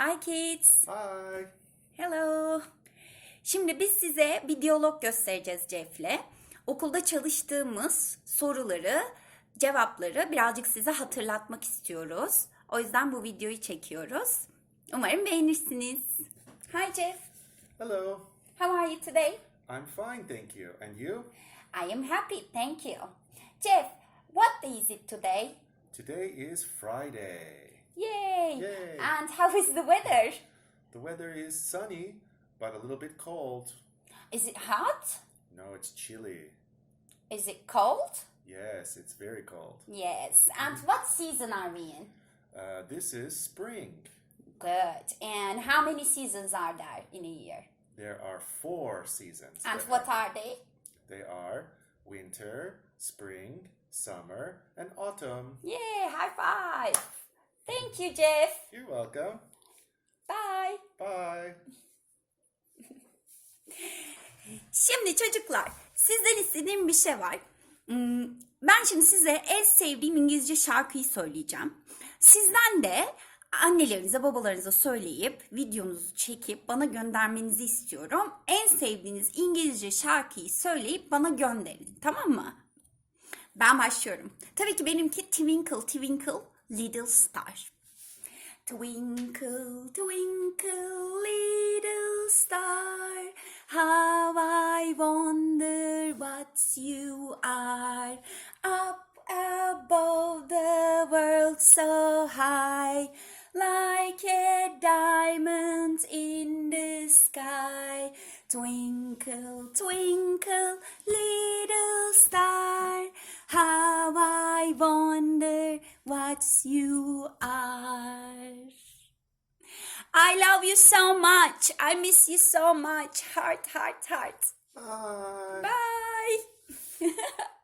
Hi kids. Hi. Hello. Şimdi biz size bir diyalog göstereceğiz Jeff'le. Okulda çalıştığımız soruları, cevapları birazcık size hatırlatmak istiyoruz. O yüzden bu videoyu çekiyoruz. Umarım beğenirsiniz. Hi Jeff. Hello. How are you today? I'm fine, thank you. And you? I am happy, thank you. Jeff, what is it today? Today is Friday. Yay! Yay. And how is the weather? The weather is sunny, but a little bit cold. Is it hot? No, it's chilly. Is it cold? Yes, it's very cold. Yes. And what season are we in? Uh, this is spring. Good. And how many seasons are there in a year? There are four seasons. And what are they? They are winter, spring, summer, and autumn. Yay, high five. Thank you, Jeff. You're welcome. Bye. Bye. Şimdi çocuklar, sizden istediğim bir şey var. Hmm, Ben şimdi size en sevdiğim İngilizce şarkıyı söyleyeceğim. Sizden de annelerinize, babalarınıza söyleyip videonuzu çekip bana göndermenizi istiyorum. En sevdiğiniz İngilizce şarkıyı söyleyip bana gönderin. Tamam mı? Ben başlıyorum. Tabii ki benimki Twinkle Twinkle Little Star. Twinkle, twinkle, little star, how I wonder what you are. Up above the world so high, like a diamond in the sky. Twinkle, twinkle, little what you are. I love you so much. I miss you so much. Heart, heart, heart. Bye. Bye.